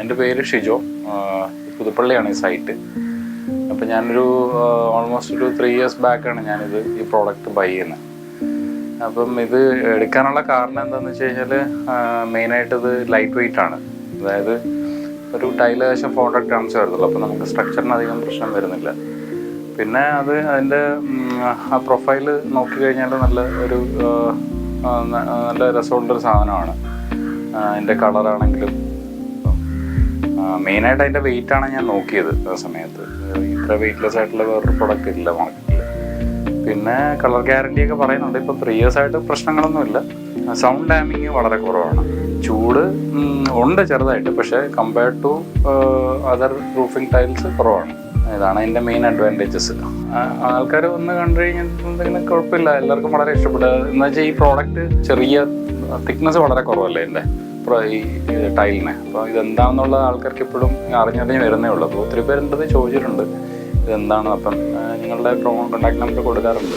എന്റെ പേര് ഷിജോ. പുതുപ്പള്ളിയാണ് ഈ സൈറ്റ്. അപ്പം ഞാനൊരു ഓൾമോസ്റ്റ് ഒരു ത്രീ ഇയേഴ്സ് ബാക്കാണ് ഞാനിത് ഈ പ്രോഡക്റ്റ് ബൈ ചെയ്യുന്നത് അപ്പം ഇത് എടുക്കാനുള്ള കാരണം എന്താണെന്ന് വെച്ച് കഴിഞ്ഞാൽ മെയിനായിട്ട് ഇത് ലൈറ്റ് വെയിറ്റ് ആണ്. അതായത് ഒരു ടൈൽ ഏകദേശം ഫോർ ഹൺഡ്രഡ് ഗ്രാംസ് വരുന്നുള്ളൂ. അപ്പോൾ നമുക്ക് സ്ട്രക്ചറിന് അധികം പ്രശ്നം വരുന്നില്ല. പിന്നെ അത് അതിന്റെ ആ പ്രൊഫൈൽ നോക്കിക്കഴിഞ്ഞാൽ നല്ല ഒരു നല്ല രസമുള്ളൊരു സാധനമാണ്. അതിന്റെ കളറാണെങ്കിലും മെയിനായിട്ട് അതിന്റെ വെയിറ്റ് ആണ് ഞാൻ നോക്കിയത് ആ സമയത്ത്. ഇത്ര വെയിറ്റ്ലെസ് ആയിട്ടുള്ള വേറൊരു പ്രൊഡക്റ്റ് ഇല്ല മാർക്കറ്റിൽ പിന്നെ കളർ ഗ്യാരണ്ടി ഒക്കെ പറയുന്നുണ്ട്. ഇപ്പോൾ ത്രീ ഇയേഴ്സ് ആയിട്ട് പ്രശ്നങ്ങളൊന്നുമില്ല സൗണ്ട് ഡാമിങ് വളരെ കുറവാണ്. ചൂട് ഉണ്ട് ചെറുതായിട്ട്. പക്ഷേ compared to other roofing tiles കുറവാണ്. ഇതാണ് അതിന്റെ മെയിൻ അഡ്വാന്റേജസ് ആൾക്കാർ വന്ന് കണ്ടു കഴിഞ്ഞാൽ കുഴപ്പമില്ല. എല്ലാവർക്കും വളരെ ഇഷ്ടപ്പെടുക. എന്ന് വെച്ചാൽ ഈ പ്രോഡക്റ്റ് ചെറിയ തിക്നെസ് വളരെ കുറവല്ലേ എന്റെ ഈ ടൈലിനെ അപ്പോൾ ഇതെന്താണെന്നുള്ള ആൾക്കാർക്ക് ഇപ്പോഴും അറിഞ്ഞറിഞ്ഞ് വരുന്നേ ഉള്ളൂ അപ്പോൾ ഒത്തിരി പേരെന്റെ ചോദിച്ചിട്ടുണ്ട് ഇതെന്താണ് അപ്പം നിങ്ങളുടെ കോൺടാക്ട് നമ്പർ കൊടുക്കാറുണ്ട്